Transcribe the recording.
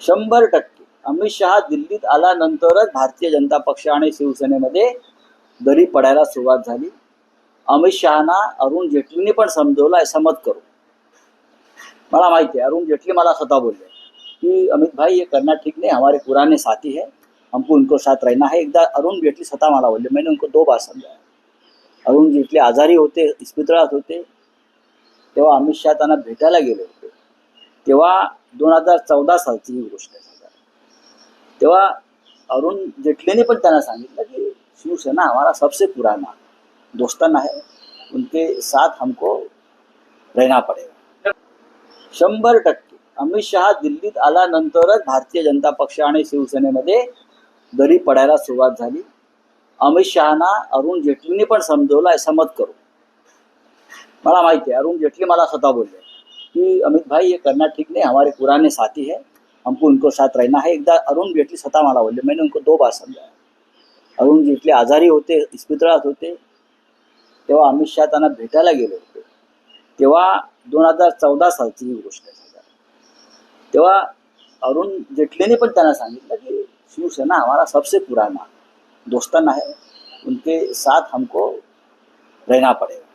शंभर टक्के. अमित शहा दिल्लीत आल्यानंतरच भारतीय जनता पक्ष आणि शिवसेनेमध्ये दरी पडायला सुरुवात झाली. अमित शहाना अरुण जेटलींनी पण समजवलं आहे समज करू मला माहिती आहे अरुण जेटली मला स्वतः बोलले कि अमित भाई ये करना ठीक नहीं हमारे पुराने साथी है हमको उनको साथ रहना है. एकदा अरुण जेटली स्वतः मला बोलले मैंने उनको दो बार समजाया. अरुण जेटली आजारी होते इस्पितळात होते. तेव्हा अमित शहा त्यांना भेटायला गेले होते. तेव्हा दोन हजार चौदा सालची ही गोष्ट आहे. तेव्हा अरुण जेटलीने पण त्यांना सांगितलं की शिवसेना हमारा सबसे पुराना दोस्ताना है उनके साथ हमको रहना पडेगा. शंभर टक्के. अमित शहा दिल्लीत आल्यानंतरच भारतीय जनता पक्ष आणि शिवसेनेमध्ये दरी पडायला सुरुवात झाली. अमित शहाना अरुण जेटलीने पण समजवलं ऐसा मत करू मला माहिती आहे अरुण जेटली मला स्वतः बोलले. कि अमित भाई ये करना ठीक नहीं हमारे पुराने साथी है। हमको उनको साथ रहना है। एकदा अरुण जेटली स्वतः मला बोलले मैंने उनको दो बार समजाया अरुण जेटली आजारी होते इस्पितळात होते तेव्हा अमित शहा त्यांना भेटायला गेले होते। तेव्हा दोन हजार चौदा सालची ही गोष्ट आहे. तेव्हा अरुण जेटलीने पण त्यांना सांगितलं की शिवसेना हमारा सबसे पुराना दोस्ताना है। उनके साथ हमको रहना पड़ेगा।